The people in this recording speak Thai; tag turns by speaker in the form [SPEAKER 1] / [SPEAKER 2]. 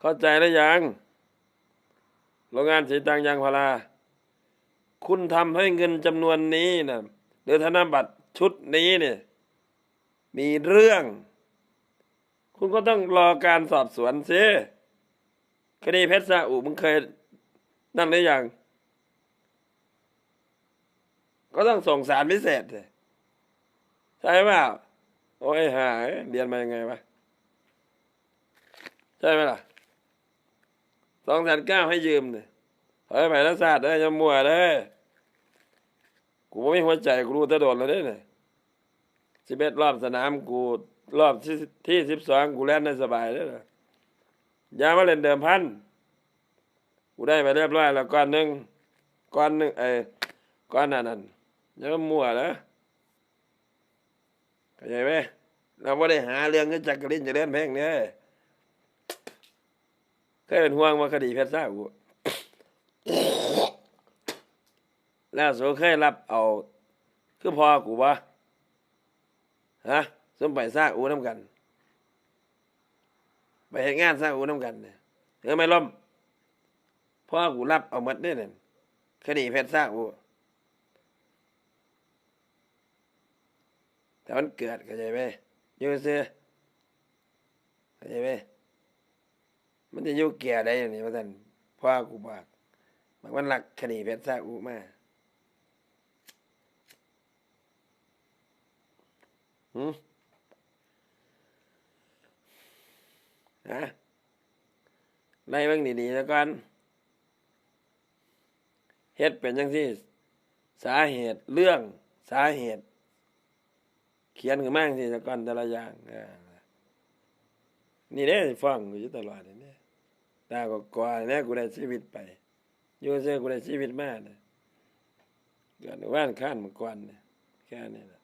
[SPEAKER 1] เข้าใจหรือยังโรงงานสีตังยางพารา คุณทำให้เงินจำนวนนี้นะหรือธนบัตรชุดนี้เนี่ย มีเรื่อง คุณก็ต้องรอการสอบสวนซิคดีเพชรซาอุมึงเคยนั่นหรือยัง ก็ต้องส่งสารพิเศษใช่เปล่าโอ้ยหายเรียนมายังไงวะใช่ไหมล่ะ สองแสนเก้าให้ยืมเนี่ยถอยไปแล้วศาสตร์เด้ยามัวเด้กูบ่มีหัวใจกูรู้ตะโดดแล้วเนี่ยสิบเอ็ดรอบสนามกูรอบที่ที่สิบสองกูเล่นได้สบายเด้อล่ะยามาเล่นเดิมพัน กูได้ไปเรียบร้อยแล้วก้อนหนึ่งก้อนหนึ่งเอ้ก้อนนั้นนั่นย่ามามั่วนะเข้าใจไหมเราไม่ได้หาเรื่องกับจักรินจะเล่นเพลงเนี่ย เคยเป็นห่วงว่าคดีเพชรซ่ากูแล้วโสเคยรับเอา คือพอกูวะฮะสมไปซ่าอูน้ำกัน ไปเห็นงานซ่าอูน้ำกันเนี่ยเออไม่ล่มพ่อกูรับเอาหมดได้เนี่ยคดีเพชรซ่ากูแต่มันเกิดเข้าใจไหมยูซื้อเข้าใจไหม มันจะอยุ่แก่ได้อย่างนี้มาท่านพ่อกูบอกบอกมันหลักคดีเพชรซากูมาหืมฮะไล่บิ่งดีๆแล้วกันเฮ็ดเป็นจังซี่ สาเหตุเรื่องสาเหตุ เขียนขึ้นมาจังซี่แต่ก่อนแต่ละอย่างเออนี่เด้ฟังอยู่ตลอดนี่ ตาก็กว่าเนี่ยกูได้ชีวิตไปอยู่เสื้อกูได้ชีวิตมาเลยเกิดในว่านข้านมาก่อนเนี่ยแค่นี้แหละ